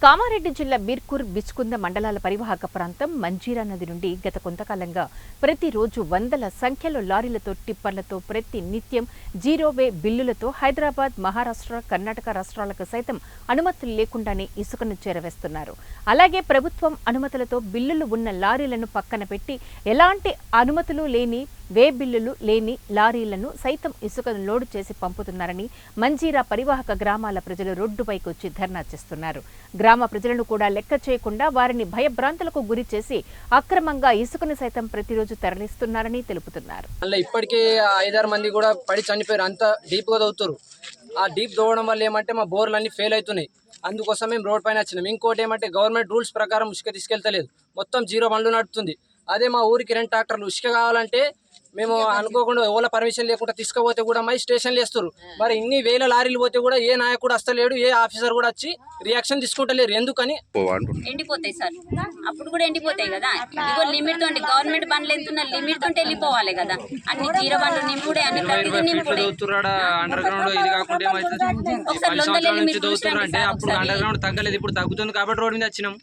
కామారెడ్డి జిల్లా బీర్కూర్ బిచ్కుంద మండలాల పరివాహక ప్రాంతం మంజీరా నది నుండి గత కొంతకాలంగా ప్రతిరోజు వందల సంఖ్యలో లారీలతో టిప్పర్లతో ప్రతి నిత్యం జీరోవే బిల్లులతో హైదరాబాద్ మహారాష్ట్ర కర్ణాటక రాష్ట్రాలకు సైతం అనుమతులు లేకుండానే ఇసుకను చేరవేస్తున్నారు. అలాగే ప్రభుత్వం అనుమతులతో బిల్లులు ఉన్న లారీలను పక్కన పెట్టి ఎలాంటి అనుమతులు లేని వే బిల్లులు లేని లారీలను సైతం ఇసుకను లోడు చేసి పంపుతున్నారని మంజీరా పరివాహక గ్రామాల ప్రజలు రోడ్డుపైకి వచ్చి ధర్నా చేస్తున్నారు. గ్రామ ప్రజలను కూడా లెక్క చేయకుండా వారిని భయభ్రాంతులకు గురి చేసి అక్రమంగా ఇసుకను సైతం ప్రతిరోజు తరలిస్తున్నారని తెలుపుతున్నారు. ఇప్పటికే ఐదారు మంది కూడా పడి చనిపోయారు. అంత డీప్గా తవ్వుతారు ఆ డీప్ తోవడం వల్ల ఏమంటే మా బోర్లు అన్ని ఫెయిల్ అవుతున్నాయి. అందుకోసం మేము రోడ్ పైన వచ్చినాం. ఇంకోటి ఏమంటే గవర్నమెంట్ రూల్స్ ప్రకారం ఉసుక తీసుకెళ్తలేదు. మొత్తం జీరో బండ్లు నడుతుంది అదే మా ఊరికి రెండు ట్రాక్టర్లు. ఉసుక కావాలంటే మేము అనుకోకుండా ఎవరి పర్మిషన్ లేకుండా తీసుకుపోతే కూడా మై స్టేషన్లు వేస్తారు మరి ఇన్ని వేల లారీలు పోతే కూడా ఏ నాయకుడు వస్తలేడు ఏ ఆఫీసర్ కూడా వచ్చి రియాక్షన్ తీసుకుంటలేరు. ఎందుకని? ఎండిపోతాయి సార్. అప్పుడు కూడా ఎండిపోతాయి కదా. ఇగో లిమిట్ తోటి గవర్నమెంట్ బండ్లు ఎంత లిమిట్ తోటి వెళ్ళిపోవాలి కదా. అన్ని జీరో బండ్లు నింపుడే అన్ని ప్రతిదీ నింపుడే. అండర్ గ్రౌండ్ ఇది కాకుండా ఏమవుతుంది ఈ ఒకసారి పది సంవత్సరాల లొంగలేని నుంచి మీరు దోస్తున్నారు చూసిరండి అంటే సార్ అప్పుడు. అండర్ గ్రౌండ్ తగ్గలేదు. ఇప్పుడు తగ్గుతుంది కాబట్టి రోడ్ మీద వచ్చినాం.